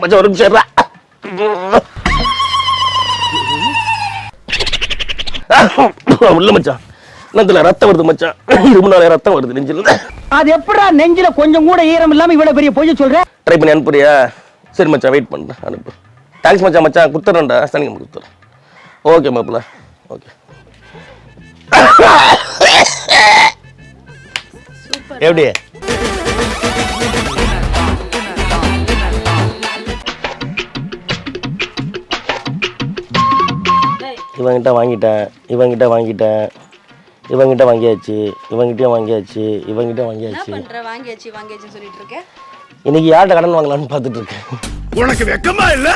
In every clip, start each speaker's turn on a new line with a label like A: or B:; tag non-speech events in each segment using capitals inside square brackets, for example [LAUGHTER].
A: மச்சான் ஒரு நிமிஷம். உள்ள மச்சான் என்னத்துல ரத்தம் வருது மச்சான் இரும்பு நாளே ரத்தம் வருது நெஞ்சில்
B: அது எப்படா நெஞ்சில கொஞ்சம் கூட ஈரம் இல்லாம இவ்வளவு பெரிய பொய்ய சொல்ற?
A: ட்ரை பண்ணி அனுப்புறியா சரி மச்சான் வெயிட் பண்ணுறேன் அனுப்பு. தேங்க்ஸ் மச்சான் மச்சான். கொடுத்துட்றேன்டா சனிக்கிழமை கொடுத்துறேன் ஓகே மாப்பிள்ள. ஓகே எப்படி? இவங்கிட்ட வாங்கிட்டேன் இவங்கிட்ட வாங்கிட்டேன் இவங்கிட்ட வாங்கியாச்சு இவங்கிட்டயும் வாங்கியாச்சு இவங்கிட்ட
C: என்ன
A: வாங்கியாச்சு.
C: பண்ற? வாங்கியாச்சு வாங்கியாச்சுன்னு சொல்லிட்டு இருக்க?
A: இன்னைக்கு யார்கிட்ட கடன் வாங்கலாம்னு பார்த்துட்டு இருக்கேன்
D: உனக்கு வெக்கமா இல்ல?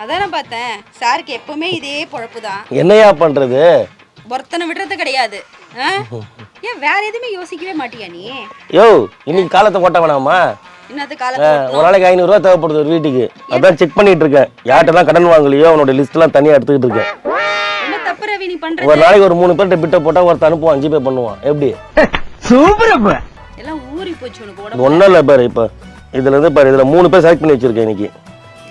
C: அதான் நான் பார்த்தேன். சாருக்கு எப்பவுமே இதே பொழப்பு தான்
A: என்னையா பண்றது?
C: ஒருத்தனை விடுறது கிடையாது? ஏன் வேற எதுவுமே யோசிக்கவே மாட்டியா நீ?
A: யோ இன்னைக்கு காலத்தை போட்ட வேணாமா? ஒரு நாளைக்கு ஐநூறுரூவா தேவைப்படுது ஒரு வீட்டுக்கு. அதான் செக் பண்ணிட்டு இருக்கேன். யார்கிட்டலாம் கடன் வாங்கலையோ அவனோட லிஸ்ட்லாம் தனியாக எடுத்துக்கிட்டு இருக்கேன்.
C: என்ன தப்பு ரவி நீ
A: ஒரு நாளைக்கு ஒரு மூணு பேர்கிட்ட பிட்ட போட்டால் ஒருத்தர் அனுப்புவான் ஜிபே பண்ணுவான். எப்படி?
B: சூப்பர்
C: எல்லாம் ஊறி உடம்பு.
A: ஒன்றும் இல்லை பாரு இப்போ இதுல இருந்து பாரு இதில் மூணு பேர் செலக்ட் பண்ணி வச்சிருக்கேன் இன்னைக்கு.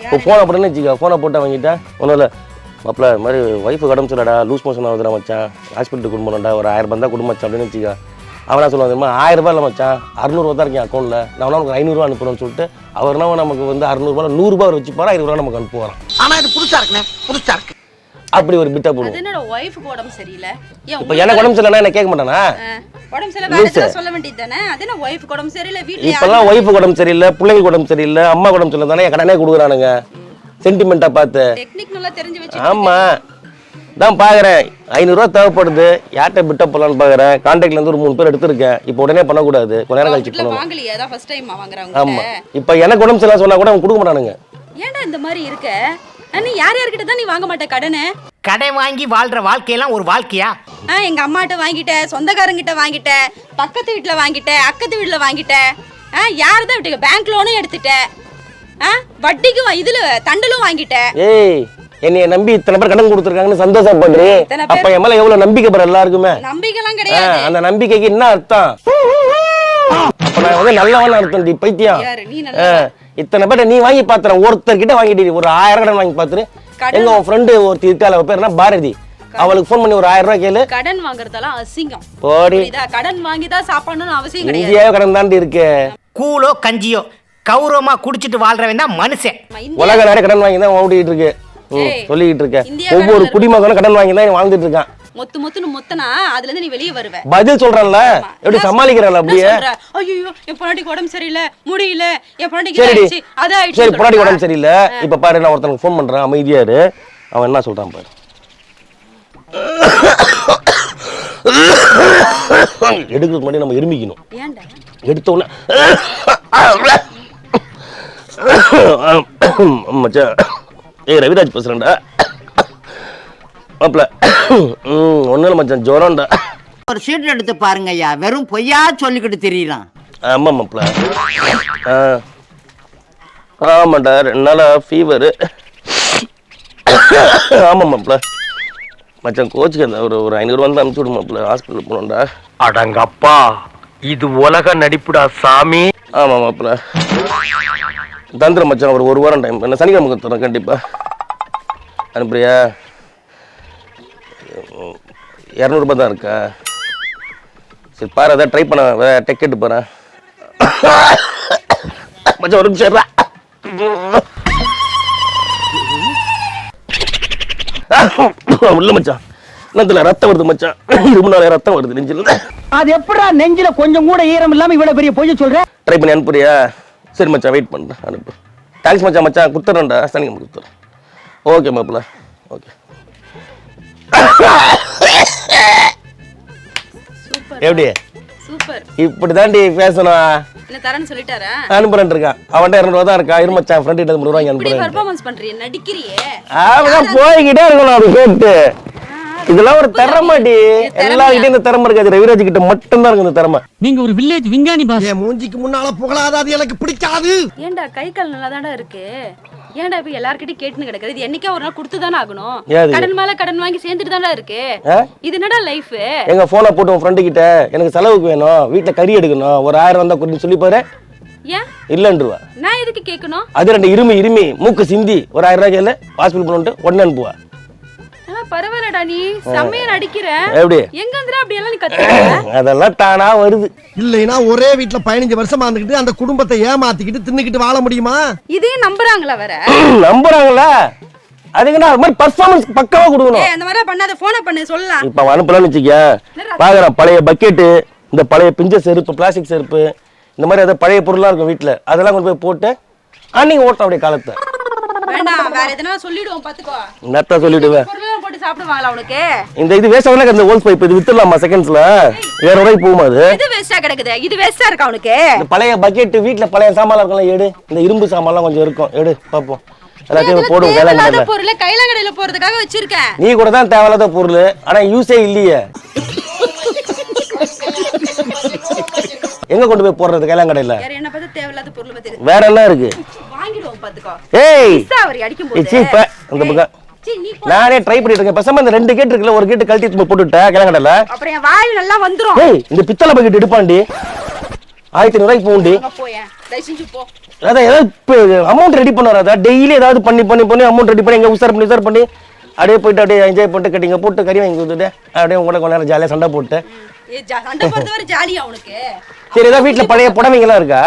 A: இப்போ ஃபோனை போட்டேன்னு வச்சுக்கோ ஃபோனை போட்டு வாங்கிட்டேன் ஒன்றும் இல்லை. மாப்பிள்ள மாதிரி ஒய்ஃபு கடன் சொல்லடா லூஸ் மோஷன் ஆகுதுடா மச்சான். ஹாஸ்பிட்டல் குடும்பம் போனோம்டா ஒரு ஆயிரம் ரூபாய் தான் குடும்பம் மச்சான் அப்படின்னு வச்சுக்கோ. அவனா சொல்லுவான் தெரியுமா? ஆயிரம் ரூபாய் இல்லை மச்சான் அறுநூறுவா தான் இருக்கேன் அக்கௌண்ட்டில் நான் வேணா உனக்கு ஐநூறுரூவா அனுப்புறேன்னு சொல்லிட்டு அவர் என்ன நமக்கு வந்து அறுநூறுபா நூறுரூபா அவர் வச்சுப்பாரா? ஐநூறுரூவா நமக்கு அனுப்புவாராம்.
D: ஆனா இது புதுசா இருக்குண்ணே புதுசா இருக்கு.
A: அப்படி ஒரு பிட்டா
C: அது
A: போடுவோம்
C: என்னோட ஒய்ஃபுக்கு உடம்பு சரியில்லை?
A: இப்போ எனக்கு உடம்பு சரியில்லைன்னா என்ன கேட்க மாட்டானா?
C: உடம்பு சரியில்லை சொல்ல வேண்டியது தானே? அது என்ன ஒய்ஃபுக்கு உடம்பு சரியில்லை வீட்டுல
A: இப்பெல்லாம் ஒய்ஃபு உடம்பு சரியில்லை பிள்ளைங்க உடம்பு சரியில்லை அம்மா உடம்பு சரியில்லை தானே கடனே கொடுக்குறானுங்க. சென்டிமெண்ட்டாக பார்த்து.
C: டெக்னிக் நல்லா தெரிஞ்சு வச்சு
A: ஆமா. தான் பாக்குறேன். ஐநூறுரூவா தேவைப்படுது. யார்கிட்ட பிட்ட போலான்னு பாக்குறேன். கான்டாக்ட்ல இருந்து ஒரு மூணு பேர் எடுத்திருக்கேன். இப்போ உடனே பண்ணக்கூடாது. கொஞ்ச நேரம் கழிச்சு
C: வீட்டுல
A: பண்ணணும்
C: வாங்கலையே. அதான் ஃபர்ஸ்ட் டைம் வாங்குறாங்க
A: ஆமா. இப்போ எனக்கு உடம்பு சரியில்லை சொன்னா கூட அவங்க கொடுக்க மாட்டானுங்க.
C: ஏன்டா இந்த மாதிரி இருக்க? நீ யார் யார்கிட்ட தான் நீ வாங்க மாட்ட கடனு?
E: கடை வாங்கி வாழ்ற வாழ்க்கையெல்லாம் ஒரு வாழ்க்கையா?
C: ஆ எங்க அம்மாட்ட வாங்கிட்ட சொந்தக்காரங்கிட்ட வாங்கிட்ட பக்கத்து வீட்ல வாங்கிட்ட அக்கத்து வீட்ல வாங்கிட்ட. ஆ யார் தான் விட்டுக்க? பேங்க் லோனும் எடுத்துட்ட. ஆ வட்டிக்கு இதுல தண்டலும் வாங்கிட்ட.
A: ஏய் என்னைய நம்பி இத்தனை பேர் கடன் கொடுத்துருக்காங்கன்னு
C: பேர்
A: அப்ப என் மேல எவ்வளவு நம்பிக்கை பெற எல்லாருக்குமே.
C: நம்பிக்கைலாம் கிடையாது.
A: அந்த நம்பிக்கைக்கு என்ன அர்த்தம்? அப்ப நான் வந்து நல்லவன் அர்த்தம் டி பைத்தியம். இத்தனை பேர்ட்ட நீ வாங்கி பாத்துற ஒருத்தர் கிட்ட வாங்கிட்டு ஒரு ஆயிரம் கடன் வாங்கி பாத்துரு. எங்க உன் ஃப்ரெண்டு ஒருத்தி இருக்காள் அவ பேர் என்ன? பாரதி. அவளுக்கு ஃபோன் பண்ணி ஒரு ஆயிரம் ரூபாய் கேளு.
C: கடன் வாங்குறதெல்லாம் அசிங்கம்.
A: போடி.
C: புரியுதா? கடன் வாங்கி தான் சாப்பிடணும்னு அவசியம் கிடையாது.
A: இந்தியாவே கடன் தாண்டி இருக்கு.
E: கூழோ கஞ்சியோ? கௌரவமா குடிச்சிட்டு வாழ்றவன் தான் மனுஷன்.
A: உலக நிறைய கடன் வாங்கி தான் ஓடிட்டு இருக்கு. சொல்லிக்கிட்டு இருக்கேன்
C: இந்தியா
A: ஒவ்வொரு குடிமகனும் கடன் வாங்கி தான் வாழ்ந்துட்டு இருக்கான்.
C: மொத்து மொத்துன்னு மொத்தனா அதுல இருந்து நீ வெளியே வருவ.
A: பதில் சொல்றேன்ல. எப்படி சமாளிக்கிறல அப்படியே?
C: ஐயோ என் பொண்டாட்டிக்கு உடம்பு சரியில்லை முடியல. என் பொண்டாட்டிக்கு ஆயிடுச்சு அது ஆயிடுச்சு
A: சரி பொண்டாடி உடம்பு சரியில்லை. இப்ப பாரு நான் ஒருத்தனுக்கு ஃபோன் பண்றேன். அமைதியா இரு. அவன் என்ன சொல்றான் பாரு. எடுக்கிறதுக்கு முன்னாடி நம்ம இருமிக்கணும்
C: ஏன்டா?
A: எடுத்த உடனே மச்சான் ஏய் ரவிராஜ் பேசுறேன்டா. மாப்பிள ஒன்றும் இல்லை மச்சான் ஜுரம்டா
F: ஒரு சீட் எடுத்து பாருங்க ஐயா வெறும் பொய்யா சொல்லிக்கிட்டு தெரியலாம்.
A: ஆமா மாப்பிள ஆ. ஆமாண்டா ரெண்டு நாளா ஃபீவரு ஆமாம் மாப்பிள மச்சான் கோச்சுக்கு அந்த ஒரு ஒரு ஐநூறுவா வந்து அனுப்பிச்சு விடு மாப்பிள ஹாஸ்பிட்டல் போகணும்டா.
D: அடங்கப்பா இது உலக நடிப்புடா சாமி.
A: ஆமாம் மாப்பிள தந்திர மச்சான் ஒரு ஒரு வாரம் டைம் என்ன சனிக்கிழமை தரேன் கண்டிப்பாக அனுப்புறியா? இரநூறுபா தான் இருக்கா? சரி பாரு அதான் ட்ரை பண்ண வே டிக்கெட்டு போகிறேன் மச்சான் ஒரு நிமிஷம் உள்ள மச்சான். நெஞ்சில ரத்தம் வருது மச்சான்? இரும்பு நாளே ரத்தம் வருது நெஞ்சில.
B: அது எப்படா நெஞ்சில கொஞ்சம் கூட ஈரம் இல்லாம இவ்வளவு பெரிய பொய்ய சொல்ற?
A: ட்ரை பண்ணி அனுப்புறியா? சரி மச்சான் வெயிட் பண்ணுறேன் அனுப்பு. தேங்க்ஸ் மச்சான் மச்சான். கொடுத்துட்றேன்டா சனிக்கிழமை கொடுத்துறேன் ஓகே மாப்பிள்ள. ஓகே எப்படி? இப்படி தாண்டி பேசணும். அனுப்புறேன் இருக்கான். அவன்கிட்ட இரநூறுவா தான் இருக்கா? இரு மச்சான் ஃப்ரெண்ட் கிட்ட முந்நூறு ரூபாய்க்கு
C: இப்படி
A: அனுப்புறேன். போய்கிட்டே இருக்கணும் அப்படி கேட்டு. இதெல்லாம் ஒரு திறமைடி. எல்லார்கிட்டயும் இந்த திறமை இருக்காது. ரவிராஜ் கிட்ட மட்டும்தான் இருக்கு இந்த திறமை.
B: நீங்க ஒரு வில்லேஜ் விஞ்ஞானி பாஸ்
D: என் மூஞ்சிக்கு முன்னால புகழாத அது எனக்கு பிடிக்காது.
C: ஏன்டா கை கால் நல்லா இருக்கு? ஏன்டா இப்ப எல்லார்கிட்டயும் கேட்டுன்னு கிடக்குது? இது என்னைக்கா ஒரு நாள் கொடுத்து தானே ஆகணும்? கடன் மேல கடன் வாங்கி சேர்ந்துட்டு தானே இருக்கு? இது என்னடா லைஃப்
A: எங்க போனை போட்டு உன் ஃப்ரெண்டு கிட்ட எனக்கு செலவுக்கு வேணும். வீட்டுல கறி எடுக்கணும். ஒரு ஆயிரம் வந்தா கொடுன்னு சொல்லி பாரு.
C: ஏன்?
A: இல்லைன்றுவா.
C: நான் எதுக்கு கேட்கணும்?
A: அது ரெண்டு இருமி இருமி. மூக்கு சிந்தி. ஒரு ஆயிரம் ரூபாய் கையில் ஹாஸ்பிட்டல் பண்ணிட்டு உடனே அனுப்புவா.
C: பரவாயில்லடா நீ. செம்மையா நடிக்கிற.
A: எப்படி?
C: எங்க இருந்துடா அப்படி எல்லாம் நீ கத்துக்கிற
A: அதெல்லாம் தானா வருது.
D: இல்லைன்னா ஒரே வீட்டுல பதினஞ்சு வருஷமா இருந்துகிட்டு அந்த குடும்பத்தை ஏமாத்திக்கிட்டு தின்னுக்கிட்டு வாழ முடியுமா?
C: இதையும் நம்புறாங்களா வர [CLEARS THROAT]
A: நம்புறாங்களா? அதுக்குன்னா அது மாதிரி பர்ஃபார்மன்ஸ் பக்காவா கொடுக்கணும்.
C: ஏய் அந்த மாதிரி பண்ணாத போனை பண்ணு சொல்லலாம்.
A: இப்போ அனுப்பலாம்னு வச்சுக்க பார்க்குறான் பழைய பக்கெட்டு இந்த பழைய பிஞ்ச செருப்பு பிளாஸ்டிக் செருப்பு இந்த மாதிரி ஏதாவது பழைய பொருளாக இருக்கும் வீட்டில் அதெல்லாம் கொண்டு போய் போட்டு அன்னைக்கு ஓட்டம் அப்படியே காலத்தை.
C: வேண்டாம் வேற எதனா சொல்லிடுவோம் பாத்துக்கோ.
A: நத்தா சொல்லிடுவேன்.
C: சாப்பிடுவாங்களா உனக்கு?
A: இந்த இது வேஸ்ட் ஆகல இந்த ஹோல்ஸ் பைப் இது வித்துடலாமா செகண்ட்ஸ்ல வேற ரூபாய்க்கு போகுமா அது?
C: இது வேஸ்டா கிடக்குது? இது வேஸ்டா இருக்கா உனக்கு?
A: இந்த பழைய பக்கெட் வீட்டில் பழைய சாமான்லாம் இருக்கும்ல எடு. இந்த இரும்பு சாமான்லாம் கொஞ்சம் இருக்கும். எடு பார்ப்போம் எல்லாத்தையும்
C: தேவையில்லாத
A: கடையில்
C: போறதுக்காக வச்சிருக்கேன்.
A: நீ கூட தான் தேவையில்லாத பொருள். ஆனா யூஸே இல்லையே. எங்க கொண்டு போய் போடுறது கைலாங்கடையில்?
C: வேற என்ன பார்த்தா தேவையில்லாத பொருள் பத்தி
A: வேற என்ன இருக்கு?
C: வாங்கிடுவோம் பாத்துக்கோ
A: ஏய்.
C: அவரி அடிக்கும் போது
A: அந்த பக்கம். நானே ட்ரை பண்ணிட்டு இருக்கேன். பேசாம இந்த ரெண்டு கேட் இருக்குல்ல ஒரு கேட்டு கழட்டி போட்டுட்டேன் கிளங்கடல
C: அப்புறம் என் வாய் நல்லா வந்துரும்.
A: ஏய் இந்த பித்தளை பக்கெட் எடுப்பாண்டி. ஆயிரத்தி ஐநூறுவாய்க்கு போகுண்டி. அதான் ஏதாவது அமௌண்ட் ரெடி பண்ண வராதா டெய்லி ஏதாவது பண்ணி பண்ணி பண்ணி அமௌண்ட் ரெடி பண்ணி எங்க உசார் பண்ணி உசார் பண்ணி அப்படியே போயிட்டு அப்படியே என்ஜாய் பண்ணிட்டு கட்டிங்க போட்டு கறி வாங்கி கொடுத்துட்டு அப்படியே உங்க கூட கொஞ்ச நேரம் ஜாலியாக சண்டை போட்டு. சரி ஏதாவது வீட்டில் பழைய புடவைங்கலாம் இருக்கா?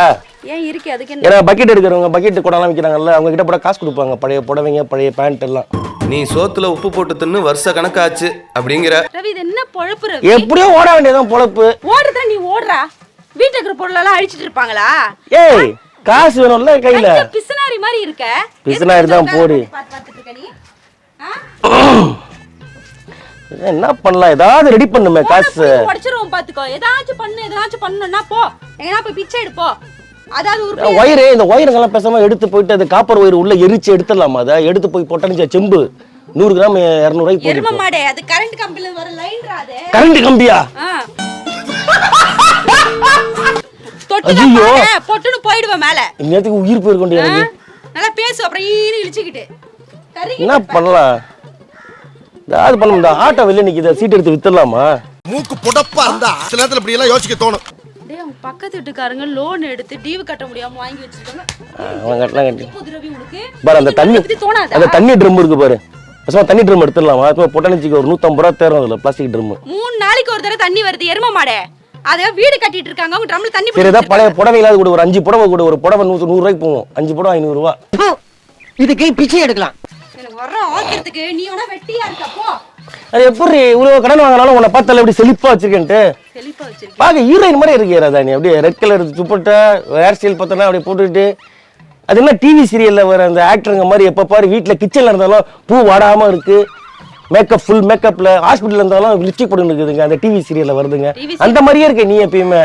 C: ஏன் இருக்கு? அதுக்கு
A: ஏன்னா பக்கெட் எடுக்கிறவங்க பக்கெட் குடம்லாம் விற்கிறாங்கல்ல அவங்க கிட்ட கூட காசு கொடுப்பாங்க பழைய புடவைங்க பழைய பேண்ட் எல்லாம்.
G: நீ சோத்துல உப்பு போட்டு தின்னு வருஷ கணக்காச்சு அப்படிங்கிற.
C: ரவி இது என்ன பொழப்பு ரவி?
A: எப்படியோ ஓட வேண்டியதான் பொழப்பு.
C: ஓடுறதா நீ ஓடுறா. வீட்டுல இருக்கிற பொருளெல்லாம் அழிச்சிட்டு இருப்பாங்களா?
A: ஏய் காசு வேணும்ல கையில.
C: கொஞ்சம் பிசுனாரி மாதிரி இருக்க.
A: பிசுனாரி
C: எதுக்கு
A: தான்
C: உட்கார்ந்து
A: போடு.
C: பார்த்து பார்த்துட்டு இருக்க நீ? ஆ?
A: என்ன பண்ணலாம்? ஏதாவது ரெடி பண்ணுமே காசு.
C: உடைச்சிருவோம் பாத்துக்கோ ஏதாச்சும் பண்ணு ஏதாச்சும் பண்ணுன்னா போ. எங்கனா போய் பிச்சை எடுப்போ. அதாவது
A: ஒயரு இந்த ஒயருங்கெல்லாம் பேசாம எடுத்து போயிட்டு அது காப்பர் ஒயர் உள்ள எரிச்சு எடுத்துடலாமா அதை? எடுத்து போய் போட்டா செம்பு நூறு கிராம் இரநூறுவாய்க்கு போட்டு
C: மாடே அது கரண்ட் கம்பில வர லைன் அது?
A: கரண்ட் கம்பியா.
C: தொட்டுல. பாரு, பொட்டுன்னு போயிடுவேன் மேல.
A: இந்நேரத்துக்கு உயிர் போயிருக்கோண்டி
C: ஆ?
A: எனக்கு.
C: நல்லா பேசு அப்புறம் ஈனு இழிச்சுக்கிட்டு.
A: என்ன பண்ணலாம்? ஏதாவது பண்ண இந்த ஆட்டோ வெளியே நிக்குது சீட் எடுத்து வித்துடலாமா?
D: மூக்கு புடப்பா இருந்தா சில நேரத்துல இப்படி எல்லாம் யோசிக்க தோணும்.
C: பக்கத்து வீட்டுக்காரங்க லோன் எடுத்து டியூ கட்ட முடியாம வாங்கி வச்சிருக்காங்க.
A: கட்டலாம் கட்டி.
C: உனக்கு
A: பாரு அந்த தண்ணி
C: தோணாதா?
A: அந்த தண்ணி ட்ரம் இருக்கு பாரு. பேசாம தண்ணி ட்ரம் எடுத்துடலாமா. அது பொட்டனிச்சிக்கு ஒரு நூற்றம்பது ரூபா தேரும் அதில் பிளாஸ்டிக் ட்ரம்
C: மூணு நாளைக்கு ஒரு தடவை தண்ணி வருது எரும மாடே. அத வீடு கட்டிட்டு இருக்காங்க அவங்க ட்ரம்ல தண்ணி
A: சரி ஏதாவது பழைய புடவை இல்லாத கூட ஒரு அஞ்சு புடவை கூட ஒரு புடவை நூறு நூறுரூவாய்க்கு போகும். அஞ்சு புடவை ஐநூறுரூவா.
F: இதுக்கு பிச்சை எடுக்கலாம்.
C: எனக்கு வர்ற ஆத்திரத்துக்கு நீ வேணா வெட்டியா இருக்கப்போ
A: அது எப்படி இவ்வளோ கடன் வாங்கினாலும் உன்னை பார்த்தால எப்படி செழிப்பா வச்சிருக்கேன்ட்டு. பார்க்க ஹீரோயின் மாதிரி இருக்கே ராதா நீ அப்படியே red colour dupatta hair style பார்த்தோன்னா அப்படியே போட்டுக்கிட்டு. அது என்ன டிவி சீரியல்ல வர அந்த ஆக்டருங்க மாதிரி எப்போ பாரு வீட்டில் கிச்சனில் இருந்தாலும் பூ வாடாம இருக்கு. மேக்கப் ஃபுல் மேக்கப்ல ஹாஸ்பிட்டல் இருந்தாலும் லிப்ஸ்டிக் போட்டு இருக்குதுங்க அந்த டிவி சீரியல்ல வருதுங்க. அந்த மாதிரியே இருக்க நீ எப்பயுமே.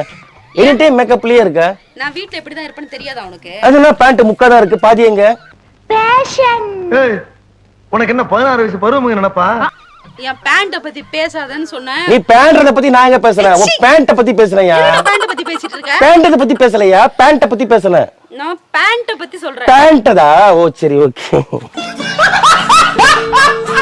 A: எனி டைம் மேக்கப்லயே இருக்க?
C: நான் வீட்ல எப்படிதான் இருப்பேன்னு தெரியாதா உனக்கு?
A: அது என்ன பேண்ட் முக்காதான் இருக்கு பாதி எங்க?
D: உனக்கு என்ன பதினாறு வயசு பருவம் நினைப்பா?
C: என் பேண்ட பத்தி பேசாதன்னு சொன்னேன்.
A: நீ பேண்ட்றத பத்தி நான் எங்க பேசுறேன்? உன் பேண்ட்டை பத்தி பேசுறேன்யா
C: பேண்ட பத்தி பேசிட்டு இருக்க?
A: பேண்ட்டை பத்தி பேசலையா? பேண்ட்டை பத்தி பேசுனேன்
C: நான் பேண்ட பத்தி சொல்றேன்.
A: பேண்ட்டதா ஓ சரி ஓகே. [LAUGHS]